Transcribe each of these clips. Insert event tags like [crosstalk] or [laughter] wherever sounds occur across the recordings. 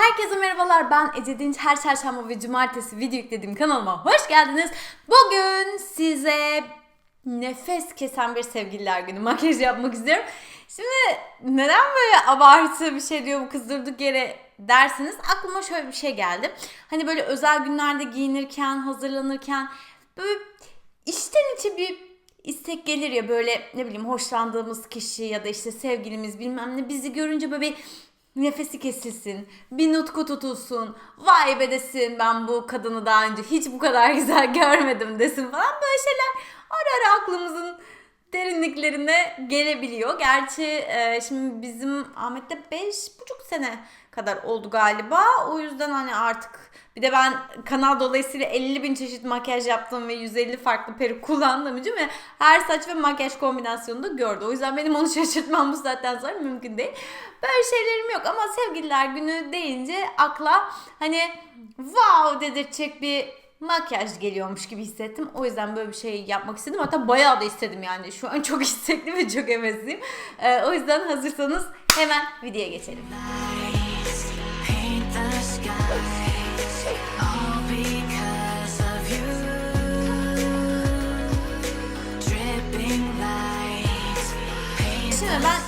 Herkese merhabalar ben Ece Dinç. Her çarşamba ve cumartesi video yüklediğim kanalıma hoş geldiniz. Bugün size nefes kesen bir sevgililer günü makyaj yapmak istiyorum. Şimdi neden böyle abartı bir şey diyor bu kız durduk yere dersiniz aklıma şöyle bir şey geldi. Hani böyle özel günlerde giyinirken, hazırlanırken böyle içten içe bir istek gelir ya böyle ne bileyim hoşlandığımız kişi ya da işte sevgilimiz bilmem ne bizi görünce böyle bir nefesi kesilsin, bir nutku tutulsun, vay be desin ben bu kadını daha önce hiç bu kadar [laughs] güzel görmedim desin falan böyle şeyler ara ara aklımızın derinliklerine gelebiliyor. Gerçi e, şimdi bizim Ahmet'te beş buçuk sene kadar oldu galiba. O yüzden hani artık bir de ben kanal dolayısıyla 50 bin çeşit makyaj yaptım ve 150 farklı peruk kullandığım için ve her saç ve makyaj kombinasyonunu da gördü. O yüzden benim onu [laughs] şaşırtmam bu saatten sonra mümkün değil. Böyle şeylerim yok ama sevgililer günü deyince akla hani wow dedirtecek bir makyaj geliyormuş gibi hissettim. O yüzden böyle bir şey yapmak istedim. Hatta bayağı da istedim yani. Şu an [laughs] çok istekli ve çok hevesliyim. Ee, o yüzden hazırsanız hemen videoya geçelim.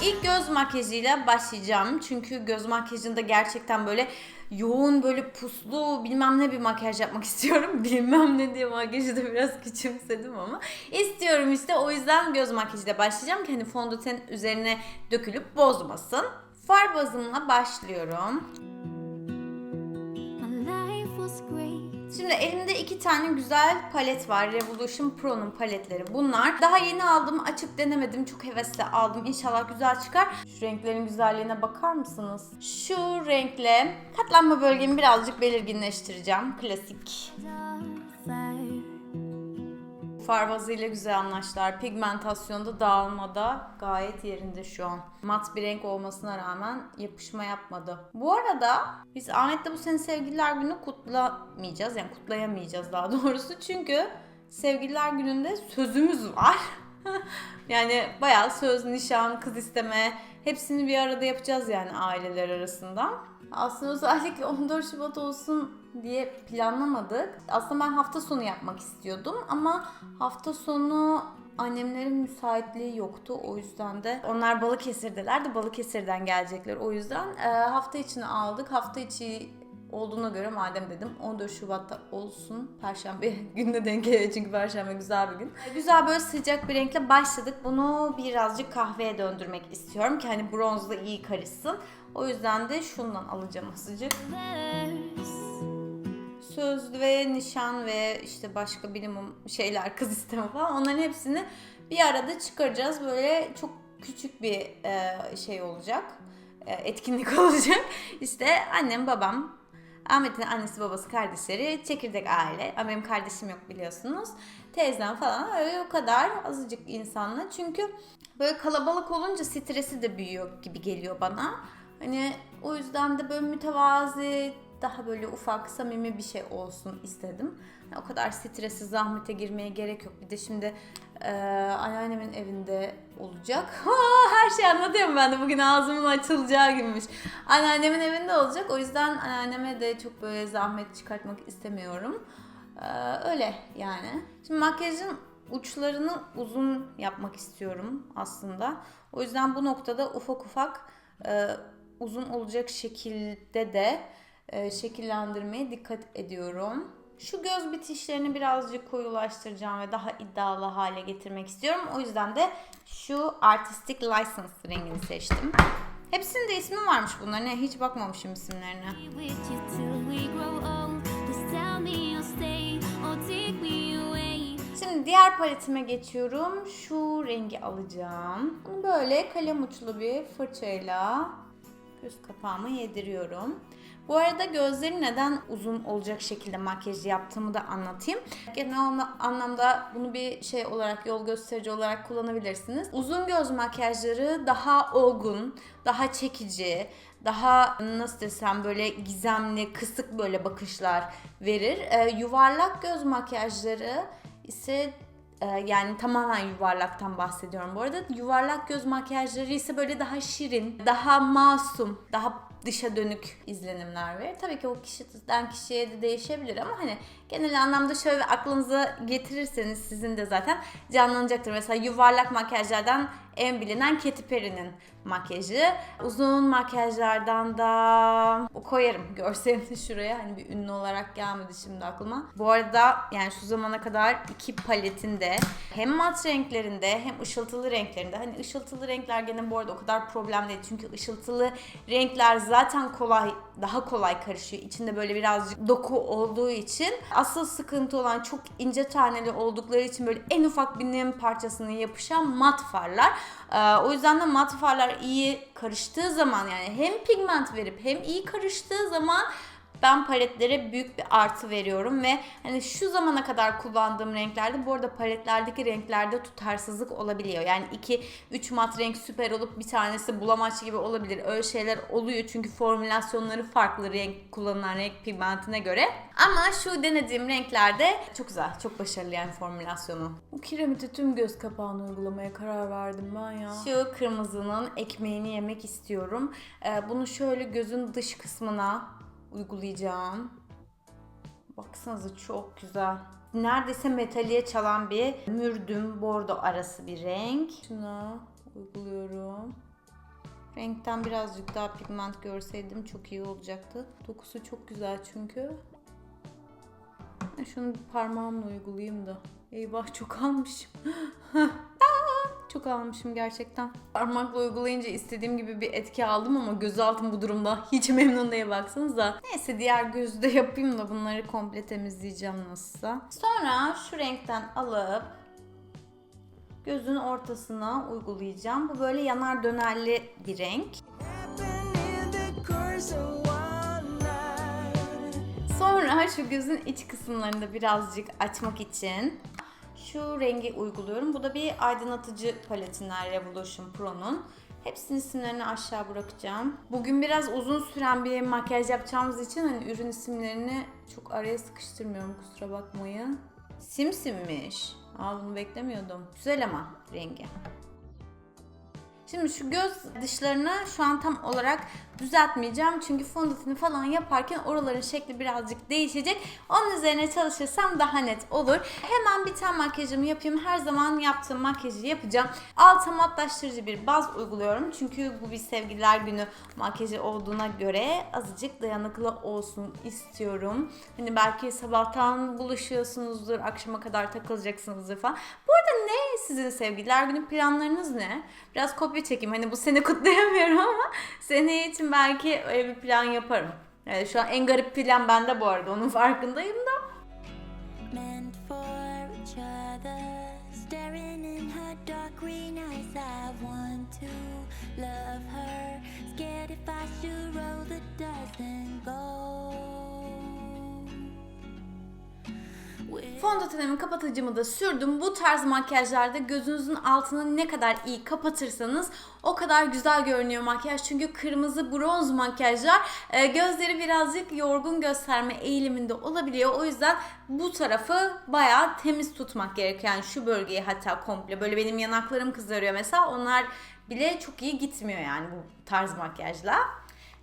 İlk göz makyajıyla başlayacağım. Çünkü göz makyajında gerçekten böyle yoğun böyle puslu bilmem ne bir makyaj yapmak [laughs] istiyorum. Bilmem ne diye makyajı da biraz küçümsedim ama. istiyorum işte o yüzden göz makyajıyla başlayacağım ki hani fondöten üzerine dökülüp bozmasın. Far bazımla başlıyorum. Şimdi elimde iki tane güzel palet var. Revolution Pro'nun paletleri bunlar. Daha yeni aldım. Açıp denemedim. Çok hevesle aldım. İnşallah güzel çıkar. Şu renklerin güzelliğine bakar mısınız? Şu renkle katlanma bölgemi birazcık belirginleştireceğim. Klasik. Fire. Far bazıyla güzel anlaştılar. Pigmentasyonda dağılmada gayet yerinde şu an. Mat bir renk olmasına rağmen yapışma yapmadı. Bu arada biz Ahmet'le bu sene sevgililer günü kutlamayacağız. Yani kutlayamayacağız daha doğrusu. Çünkü sevgililer gününde sözümüz var. [laughs] yani bayağı söz, nişan, kız isteme hepsini bir arada yapacağız yani aileler arasında. Aslında özellikle 14 Şubat olsun diye planlamadık. Aslında ben hafta sonu yapmak istiyordum ama hafta sonu annemlerin müsaitliği yoktu. O yüzden de onlar Balıkesir'deler de Balıkesir'den gelecekler. O yüzden e, hafta içini aldık. Hafta içi olduğuna göre madem dedim 14 Şubat'ta olsun. Perşembe [laughs] gününe denk geliyor çünkü Perşembe güzel bir gün. Güzel böyle sıcak bir renkle başladık. Bunu birazcık kahveye döndürmek istiyorum ki hani bronzla iyi karışsın. O yüzden de şundan alacağım azıcık. Söz ve nişan ve işte başka minimum şeyler kız isteme falan onların hepsini bir arada çıkaracağız. Böyle çok küçük bir e, şey olacak. E, etkinlik [laughs] olacak. İşte annem, babam, Ahmet'in annesi, babası, kardeşleri, çekirdek aile. Ama benim kardeşim yok biliyorsunuz. Teyzem falan öyle o kadar azıcık insanla. Çünkü böyle kalabalık olunca stresi de büyüyor gibi geliyor bana. Hani o yüzden de böyle mütevazi, daha böyle ufak, samimi bir şey olsun istedim. O kadar stresi, zahmete girmeye gerek yok. Bir de şimdi e, anneannemin evinde olacak. [laughs] Her şey anlatıyorum ben de bugün ağzımın açılacağı gibiymiş. Anneannemin evinde olacak. O yüzden anneanneme de çok böyle zahmet çıkartmak istemiyorum. E, öyle yani. Şimdi makyajın uçlarını uzun yapmak istiyorum aslında. O yüzden bu noktada ufak ufak e, uzun olacak şekilde de e, şekillendirmeye dikkat ediyorum. Şu göz bitişlerini birazcık koyulaştıracağım ve daha iddialı hale getirmek istiyorum. O yüzden de şu Artistic License rengini seçtim. Hepsinin de ismi varmış bunların. Hiç bakmamışım isimlerine. Şimdi diğer paletime geçiyorum. Şu rengi alacağım. Bunu böyle kalem uçlu bir fırçayla göz kapağıma yediriyorum. Bu arada gözleri neden uzun olacak şekilde makyaj yaptığımı da anlatayım. Genel anla- anlamda bunu bir şey olarak, yol gösterici olarak kullanabilirsiniz. Uzun göz makyajları daha olgun, daha çekici, daha nasıl desem böyle gizemli, kısık böyle bakışlar verir. Ee, yuvarlak göz makyajları ise e, yani tamamen yuvarlaktan bahsediyorum bu arada. Yuvarlak göz makyajları ise böyle daha şirin, daha masum, daha dışa dönük izlenimler verir. Tabii ki o kişiden kişiye de değişebilir ama hani genel anlamda şöyle aklınıza getirirseniz sizin de zaten canlanacaktır. Mesela yuvarlak makyajlardan en bilinen Katy Perry'nin makyajı. Uzun makyajlardan da koyarım görselini [laughs] şuraya. Hani bir ünlü olarak gelmedi şimdi aklıma. Bu arada yani şu zamana kadar iki paletinde hem mat renklerinde hem ışıltılı renklerinde. Hani ışıltılı renkler gene bu arada o kadar problem değil. Çünkü ışıltılı renkler zaten kolay daha kolay karışıyor. İçinde böyle birazcık doku olduğu için asıl sıkıntı olan çok ince taneli oldukları için böyle en ufak bir nem parçasına yapışan mat farlar. Ee, o yüzden de mat farlar iyi karıştığı zaman yani hem pigment verip hem iyi karıştığı zaman ben paletlere büyük bir artı veriyorum ve hani şu zamana kadar kullandığım renklerde bu arada paletlerdeki renklerde tutarsızlık olabiliyor. Yani 2 3 mat renk süper olup bir tanesi bulamaç gibi olabilir. Öyle şeyler oluyor çünkü formülasyonları farklı renk kullanılan renk pigmentine göre. Ama şu denediğim renklerde çok güzel, çok başarılı yani formülasyonu. Bu kiremiti tüm göz kapağına uygulamaya karar verdim ben ya. Şu kırmızının ekmeğini yemek istiyorum. Ee, bunu şöyle gözün dış kısmına uygulayacağım. Baksanıza çok güzel. Neredeyse metaliye çalan bir mürdüm bordo arası bir renk. Şuna uyguluyorum. Renkten birazcık daha pigment görseydim çok iyi olacaktı. Dokusu çok güzel çünkü. Şunu parmağımla uygulayayım da. Eyvah çok almışım. [laughs] Çok almışım gerçekten. Parmakla uygulayınca istediğim gibi bir etki aldım ama gözaltım bu durumda hiç [laughs] memnun değil baksanıza. Neyse diğer gözü de yapayım da bunları komple temizleyeceğim nasılsa. Sonra şu renkten alıp gözün ortasına uygulayacağım. Bu böyle yanar dönerli bir renk. Sonra şu gözün iç kısımlarını da birazcık açmak için şu rengi uyguluyorum. Bu da bir aydınlatıcı paletinden Revolution Pro'nun. Hepsinin isimlerini aşağı bırakacağım. Bugün biraz uzun süren bir makyaj yapacağımız için hani ürün isimlerini çok araya sıkıştırmıyorum kusura bakmayın. Simsimmiş. Aa bunu beklemiyordum. Güzel ama rengi. Şimdi şu göz dışlarını şu an tam olarak düzeltmeyeceğim. Çünkü fondöteni falan yaparken oraların şekli birazcık değişecek. Onun üzerine çalışırsam daha net olur. Hemen bir tane makyajımı yapayım. Her zaman yaptığım makyajı yapacağım. Alta matlaştırıcı bir baz uyguluyorum. Çünkü bu bir sevgililer günü makyajı olduğuna göre azıcık dayanıklı olsun istiyorum. Hani belki sabahtan buluşuyorsunuzdur, akşama kadar takılacaksınızdır falan. Bu arada ne sizin sevgililer günü planlarınız ne? Biraz kopya çekeyim. Hani bu sene [laughs] kutlayamıyorum ama seneye için belki öyle bir plan yaparım. Evet, şu an en garip plan bende bu arada. Onun farkındayım da. With Fondötenimi kapatıcımı da sürdüm. Bu tarz makyajlarda gözünüzün altını ne kadar iyi kapatırsanız o kadar güzel görünüyor makyaj. Çünkü kırmızı bronz makyajlar e, gözleri birazcık yorgun gösterme eğiliminde olabiliyor. O yüzden bu tarafı bayağı temiz tutmak gerekiyor. Yani şu bölgeyi hatta komple böyle benim yanaklarım kızarıyor mesela. Onlar bile çok iyi gitmiyor yani bu tarz makyajla.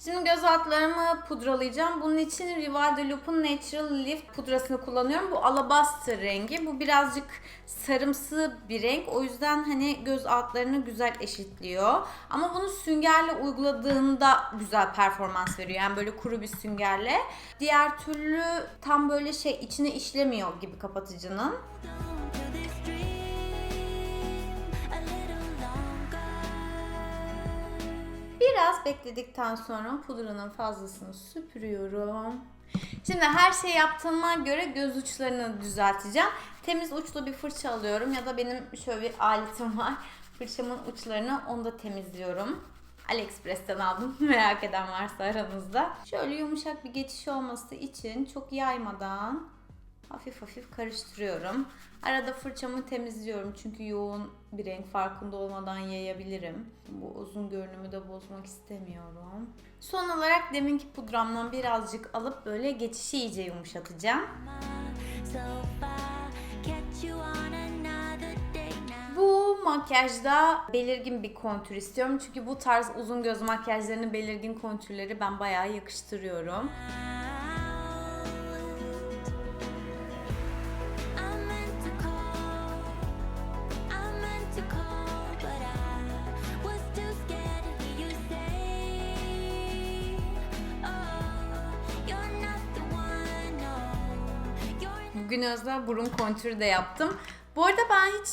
Şimdi göz altlarımı pudralayacağım. Bunun için Rival de Loop'un Natural Lift pudrasını kullanıyorum. Bu alabaster rengi. Bu birazcık sarımsı bir renk. O yüzden hani göz altlarını güzel eşitliyor. Ama bunu süngerle uyguladığında güzel performans veriyor. Yani böyle kuru bir süngerle. Diğer türlü tam böyle şey içine işlemiyor gibi kapatıcının. Biraz bekledikten sonra pudranın fazlasını süpürüyorum. Şimdi her şey yaptığıma göre göz uçlarını düzelteceğim. Temiz uçlu bir fırça alıyorum ya da benim şöyle bir aletim var. [laughs] Fırçamın uçlarını onu da temizliyorum. AliExpress'ten aldım [laughs] merak eden varsa aranızda. Şöyle yumuşak bir geçiş olması için çok yaymadan hafif hafif karıştırıyorum. Arada fırçamı temizliyorum çünkü yoğun bir renk farkında olmadan yayabilirim. Bu uzun görünümü de bozmak istemiyorum. Son olarak deminki pudramdan birazcık alıp böyle geçişi iyice yumuşatacağım. Bu makyajda belirgin bir kontür istiyorum. Çünkü bu tarz uzun göz makyajlarını belirgin kontürleri ben bayağı yakıştırıyorum. Bugün özel burun kontürü de yaptım. Bu arada ben hiç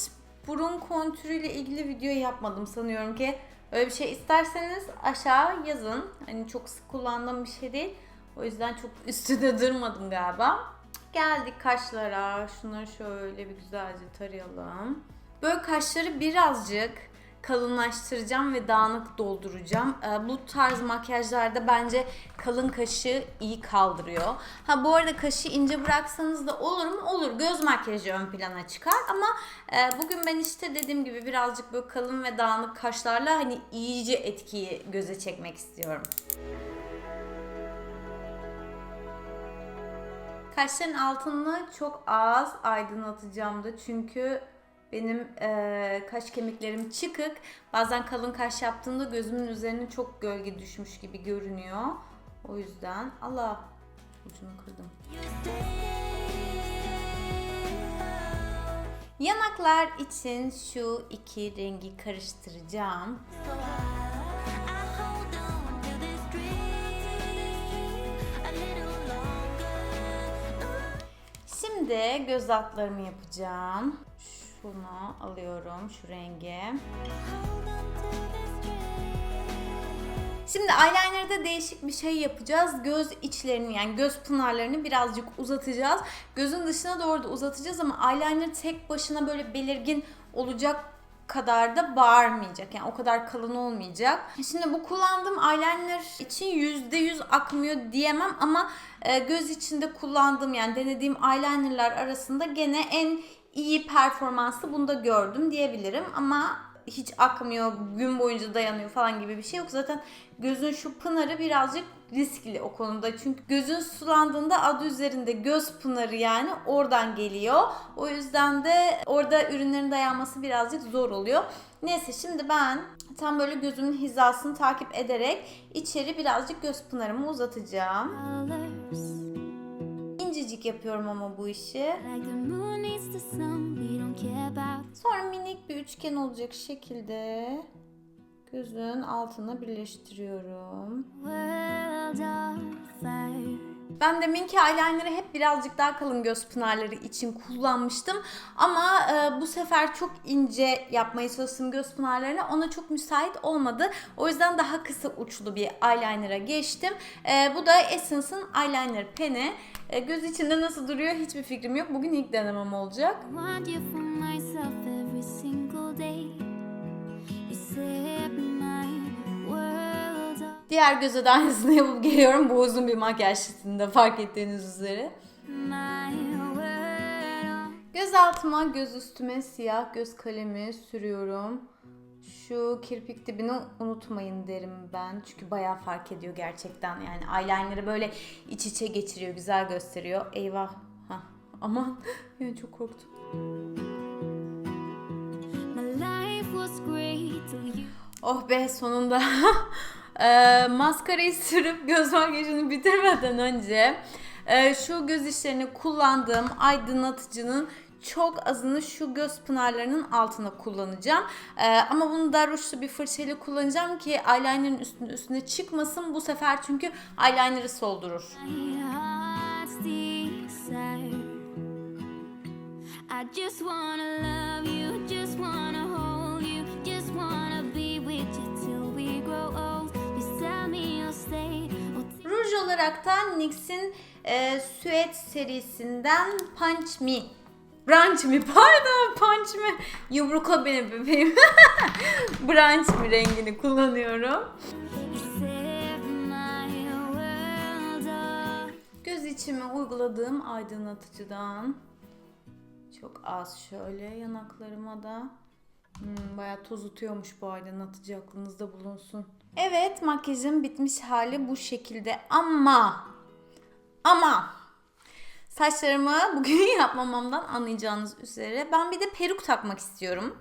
burun kontürüyle ilgili video yapmadım sanıyorum ki. Öyle bir şey isterseniz aşağı yazın. Hani çok sık kullandığım bir şey değil. O yüzden çok [laughs] üstüne durmadım galiba. Geldik kaşlara. Şunları şöyle bir güzelce tarayalım. Böyle kaşları birazcık kalınlaştıracağım ve dağınık dolduracağım. Ee, bu tarz makyajlarda bence kalın kaşı iyi kaldırıyor. Ha bu arada kaşı ince bıraksanız da olur mu? Olur. Göz makyajı ön plana çıkar ama e, bugün ben işte dediğim gibi birazcık böyle kalın ve dağınık kaşlarla hani iyice etkiyi göze çekmek istiyorum. Kaşların altını çok az aydınlatacağım da çünkü benim eee, kaş kemiklerim çıkık. Bazen kalın kaş yaptığımda gözümün üzerine çok gölge düşmüş gibi görünüyor. O yüzden Allah ucunu kırdım. Yanaklar için şu iki rengi karıştıracağım. Şimdi göz altlarımı yapacağım. Şunu alıyorum şu rengi. Şimdi eyeliner'da değişik bir şey yapacağız. Göz içlerini yani göz pınarlarını birazcık uzatacağız. Gözün dışına doğru da uzatacağız ama eyeliner tek başına böyle belirgin olacak kadar da bağırmayacak. Yani o kadar kalın olmayacak. Şimdi bu kullandığım eyeliner için %100 akmıyor diyemem ama e, göz içinde kullandığım yani denediğim eyelinerlar arasında gene en iyi performansı bunda gördüm diyebilirim ama hiç akmıyor, gün boyunca dayanıyor falan gibi bir şey yok. Zaten gözün şu pınarı birazcık riskli o konuda. Çünkü gözün sulandığında adı üzerinde göz pınarı yani oradan geliyor. O yüzden de orada ürünlerin dayanması birazcık zor oluyor. Neyse şimdi ben tam böyle gözümün hizasını takip ederek içeri birazcık göz pınarımı uzatacağım. Colors İncecik yapıyorum ama bu işi. Sonra minik bir üçgen olacak şekilde gözün altına birleştiriyorum. world of fire. Ben de Minky eyeliner'ı hep birazcık daha kalın göz pınarları için kullanmıştım. Ama e, bu sefer çok ince yapmaya çalıştım göz pınarlarını. Ona çok müsait olmadı. O yüzden daha kısa uçlu bir eyeliner'a geçtim. E, bu da Essence'ın eyeliner peni. E, göz içinde nasıl duruyor hiçbir fikrim yok. Bugün ilk denemem olacak. Diğer göze de [laughs] yapıp geliyorum. Bu uzun bir makyaj setinde fark ettiğiniz üzere. Göz altıma, göz üstüme siyah göz kalemi sürüyorum. Şu kirpik dibini unutmayın derim ben. Çünkü bayağı fark ediyor gerçekten. Yani eyeliner'ı böyle iç içe geçiriyor, güzel gösteriyor. Eyvah. Hah. Aman. [laughs] Yani çok korktum. my life was great. Oh be sonunda. Eee, [laughs] maskarayı sürüp göz makyajını bitirmeden önce eee, şu göz işlerini kullandığım aydınlatıcının çok azını şu göz pınarlarının altına kullanacağım. Eee, ama bunu da rujlu bir fırçayla kullanacağım ki eyeliner'ın üstüne, üstüne çıkmasın bu sefer çünkü eyeliner'ı soldurur. I just wanna love you, just wanna Ruj olarak da NYX'in e, Süet serisinden Punch Me. Brunch Me [laughs] pardon Punch Me. Yumrukla beni bebeğim. [laughs] Brunch Me rengini kullanıyorum. Göz içime uyguladığım aydınlatıcıdan. Çok az şöyle yanaklarıma da. Hmm, bayağı tozutuyormuş bu aydınlatıcı aklınızda bulunsun. Evet makyajım bitmiş hali bu şekilde ama ama saçlarımı [laughs] bugün yapmamamdan anlayacağınız üzere ben bir de peruk takmak istiyorum.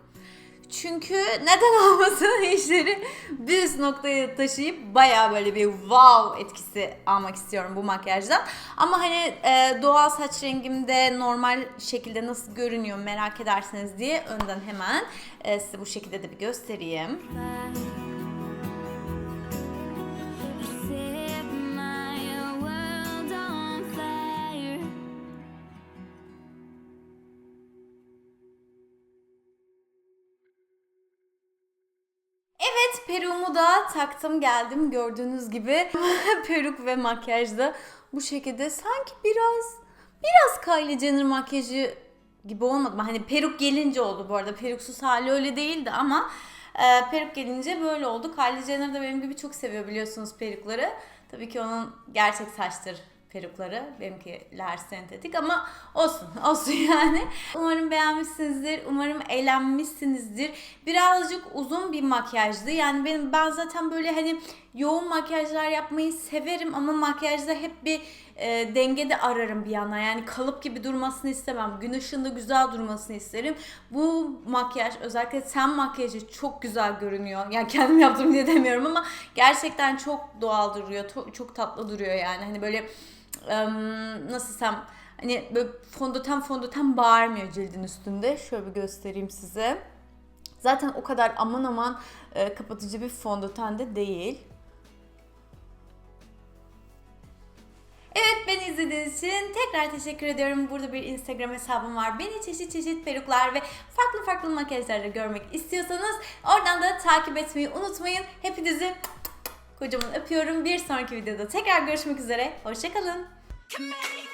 Çünkü neden [laughs] olmasın işleri bir üst noktaya taşıyıp baya böyle bir wow etkisi almak istiyorum bu makyajdan. Ama hani e, doğal saç rengimde normal şekilde nasıl görünüyor merak ederseniz diye önden hemen e, size bu şekilde de bir göstereyim. Set Peruğumu da taktım geldim gördüğünüz gibi [laughs] peruk ve makyajda bu şekilde sanki biraz biraz Kylie Jenner makyajı gibi olmadı mı? Hani peruk gelince oldu bu arada peruksuz hali öyle değildi ama e, peruk gelince böyle oldu. Kylie Jenner da benim gibi çok seviyor biliyorsunuz perukları. Tabii ki onun gerçek saçtır perukları. Benimkiler sentetik ama olsun. [laughs] Olsun yani. Umarım beğenmişsinizdir. Umarım eğlenmişsinizdir. Birazcık uzun bir makyajdı. Yani benim ben zaten böyle hani yoğun makyajlar yapmayı severim ama makyajda hep bir e, dengede ararım bir yana. Yani kalıp gibi durmasını istemem. Gün ışığında güzel durmasını isterim. Bu makyaj özellikle ten makyajı çok güzel görünüyor. Yani kendim yaptım diye demiyorum ama gerçekten çok doğal duruyor. Çok tatlı duruyor yani. Hani böyle nasıl desem hani böyle fondöten fondöten bağırmıyor cildin üstünde. Şöyle bir göstereyim size. Zaten o kadar aman aman e, kapatıcı bir fondöten de değil. Evet beni izlediğiniz için tekrar teşekkür ediyorum. Burada bir Instagram hesabım var. Beni çeşit çeşit peruklar ve farklı farklı makyajlarla görmek istiyorsanız oradan da takip etmeyi unutmayın. Hepinizi kocaman öpüyorum. Bir sonraki videoda tekrar görüşmek üzere. Hoşçakalın. Command.